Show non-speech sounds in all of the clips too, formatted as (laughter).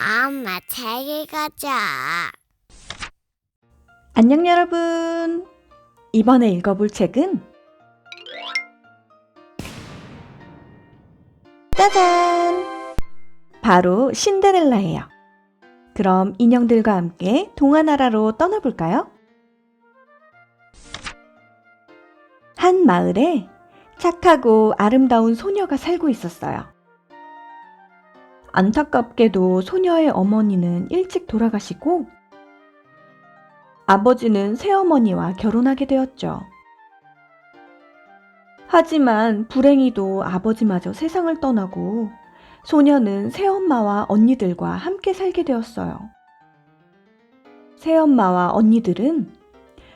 엄마 책 읽어줘. 안녕 여러분. 이번에 읽어볼 책은 짜잔! 바로 신데렐라예요. 그럼 인형들과 함께 동화나라로 떠나볼까요? 한 마을에 착하고 아름다운 소녀가 살고 있었어요. 안타깝게도 소녀의 어머니는 일찍 돌아가시고 아버지는 새어머니와 결혼하게 되었죠. 하지만 불행히도 아버지마저 세상을 떠나고 소녀는 새엄마와 언니들과 함께 살게 되었어요. 새엄마와 언니들은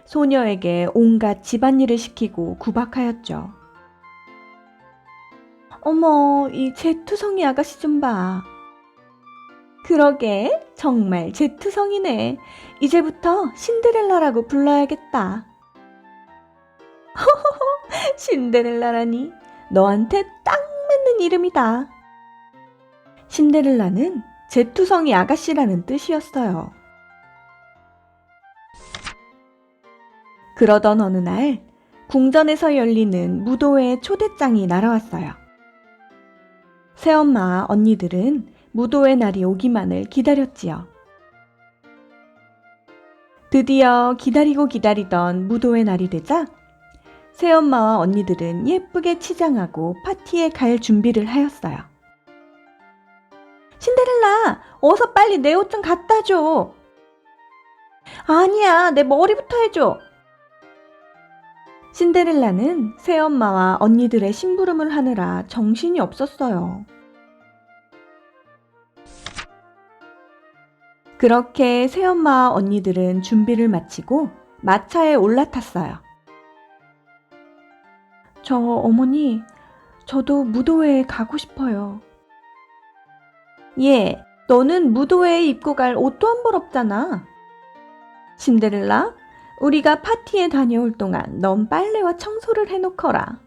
소녀에게 온갖 집안일을 시키고 구박하였죠. 어머, 이 제투성이 아가씨 좀 봐. 그러게, 정말 제투성이네. 이제부터 신데렐라라고 불러야겠다. (laughs) 신데렐라라니, 너한테 딱 맞는 이름이다. 신데렐라는 제투성이 아가씨라는 뜻이었어요. 그러던 어느 날, 궁전에서 열리는 무도회 초대장이 날아왔어요. 새엄마와 언니들은 무도회 날이 오기만을 기다렸지요. 드디어 기다리고 기다리던 무도회 날이 되자 새엄마와 언니들은 예쁘게 치장하고 파티에 갈 준비를 하였어요. 신데렐라, 어서 빨리 내 옷 좀 갖다 줘. 아니야, 내 머리부터 해줘. 신데렐라는 새엄마와 언니들의 심부름을 하느라 정신이 없었어요. 그렇게 새엄마와 언니들은 준비를 마치고 마차에 올라탔어요. 저 어머니, 저도 무도회에 가고 싶어요. 예, 너는 무도회에 입고 갈 옷도 한 벌 없잖아. 신데렐라, 우리가 파티에 다녀올 동안 넌 빨래와 청소를 해놓거라.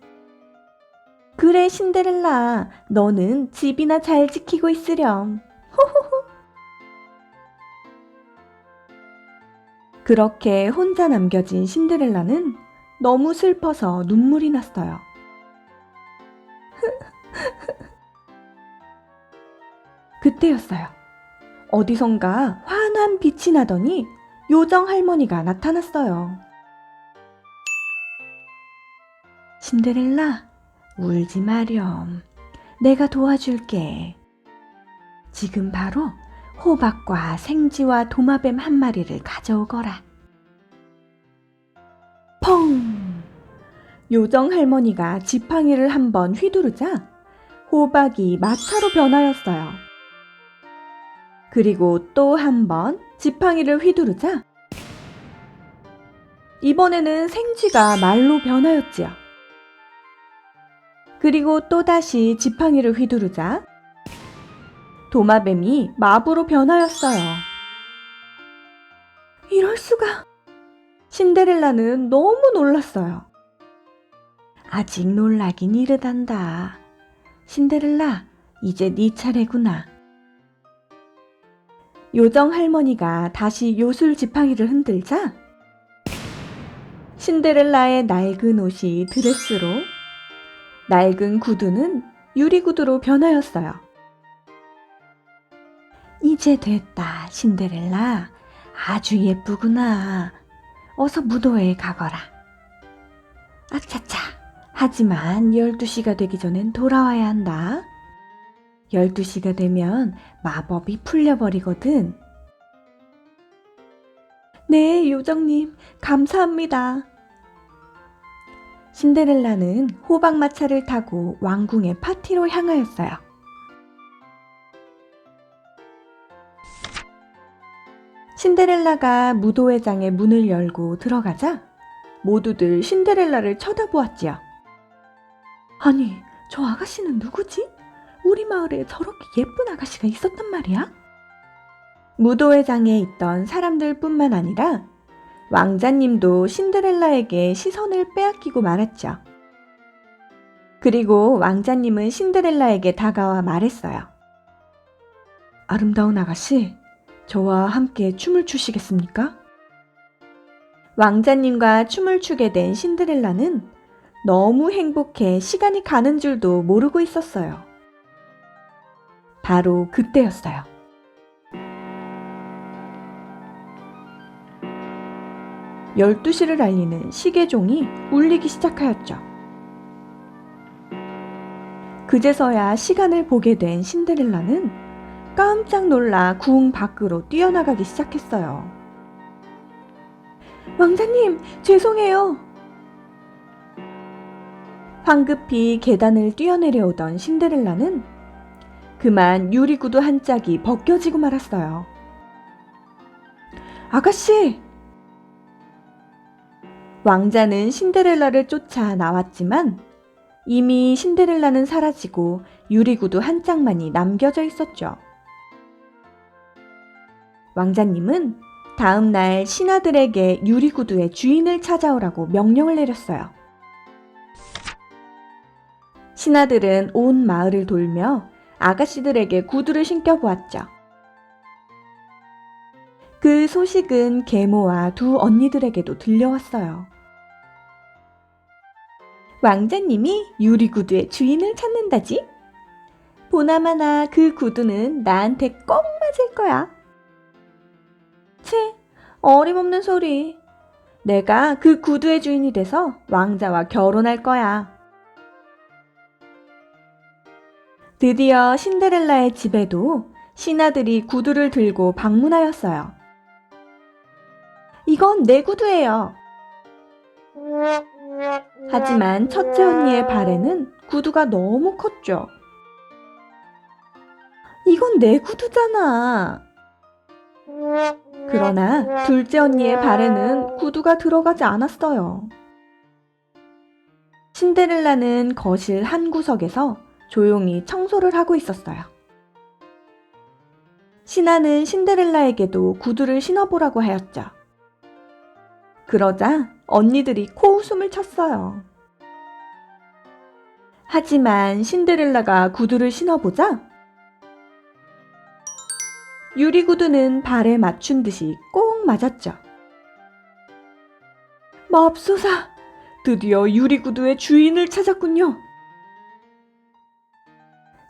그래, 신데렐라, 너는 집이나 잘 지키고 있으렴. 그렇게 혼자 남겨진 신데렐라는 너무 슬퍼서 눈물이 났어요. (laughs) 그때였어요. 어디선가 환한 빛이 나더니 요정 할머니가 나타났어요. 신데렐라, 울지 마렴. 내가 도와줄게. 지금 바로 호박과 생쥐와 도마뱀 한 마리를 가져오거라. 펑! 요정 할머니가 지팡이를 한번 휘두르자 호박이 마차로 변하였어요. 그리고 또 한 번 지팡이를 휘두르자 이번에는 생쥐가 말로 변하였지요. 그리고 또다시 지팡이를 휘두르자 도마뱀이 마부로 변하였어요. 이럴 수가. 신데렐라는 너무 놀랐어요. 아직 놀라긴 이르단다. 신데렐라, 이제 네 차례구나. 요정 할머니가 다시 요술 지팡이를 흔들자 신데렐라의 낡은 옷이 드레스로, 낡은 구두는 유리구두로 변하였어요. 이제 됐다, 신데렐라. 아주 예쁘구나. 어서 무도회에 가거라. 아차차. 하지만 12시가 되기 전엔 돌아와야 한다. 12시가 되면 마법이 풀려버리거든. 네, 요정님. 감사합니다. 신데렐라는 호박마차를 타고 왕궁의 파티로 향하였어요. 신데렐라가 무도회장의 문을 열고 들어가자 모두들 신데렐라를 쳐다보았지요. 아니, 저 아가씨는 누구지? 우리 마을에 저렇게 예쁜 아가씨가 있었단 말이야? 무도회장에 있던 사람들 뿐만 아니라 왕자님도 신데렐라에게 시선을 빼앗기고 말았죠. 그리고 왕자님은 신데렐라에게 다가와 말했어요. 아름다운 아가씨, 저와 함께 춤을 추시겠습니까? 왕자님과 춤을 추게 된 신데렐라는 너무 행복해 시간이 가는 줄도 모르고 있었어요. 바로 그때였어요. 열두 시를 알리는 시계종이 울리기 시작하였죠. 그제서야 시간을 보게 된 신데렐라는 깜짝 놀라 구웅 밖으로 뛰어나가기 시작했어요. 왕자님, 죄송해요. 황급히 계단을 뛰어내려오던 신데렐라는 그만 유리구두 한 짝이 벗겨지고 말았어요. 아가씨! 왕자는 신데렐라를 쫓아 나왔지만 이미 신데렐라는 사라지고 유리구두 한 짝만이 남겨져 있었죠. 왕자님은 다음 날 신하들에게 유리구두의 주인을 찾아오라고 명령을 내렸어요. 신하들은 온 마을을 돌며 아가씨들에게 구두를 신겨보았죠. 그 소식은 계모와 두 언니들에게도 들려왔어요. 왕자님이 유리구두의 주인을 찾는다지? 보나마나 그 구두는 나한테 꼭 맞을 거야. 채, 어림없는 소리. 내가 그 구두의 주인이 돼서 왕자와 결혼할 거야. 드디어 신데렐라의 집에도 신하들이 구두를 들고 방문하였어요. 이건 내 구두예요. 하지만 첫째 언니의 발에는 구두가 너무 컸죠. 이건 내 구두잖아. 그러나 둘째 언니의 발에는 구두가 들어가지 않았어요. 신데렐라는 거실 한 구석에서 조용히 청소를 하고 있었어요. 신하는 신데렐라에게도 구두를 신어보라고 하였죠. 그러자 언니들이 코웃음을 쳤어요. 하지만 신데렐라가 구두를 신어보자 유리구두는 발에 맞춘 듯이 꼭 맞았죠. 맙소사! 드디어 유리구두의 주인을 찾았군요.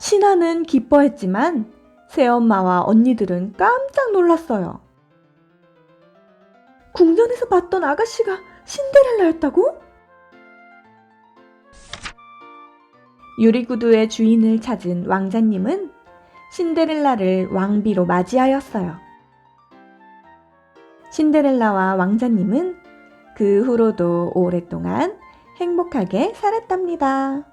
신하는 기뻐했지만 새엄마와 언니들은 깜짝 놀랐어요. 궁전에서 봤던 아가씨가 신데렐라였다고? 유리구두의 주인을 찾은 왕자님은 신데렐라를 왕비로 맞이하였어요. 신데렐라와 왕자님은 그 후로도 오랫동안 행복하게 살았답니다.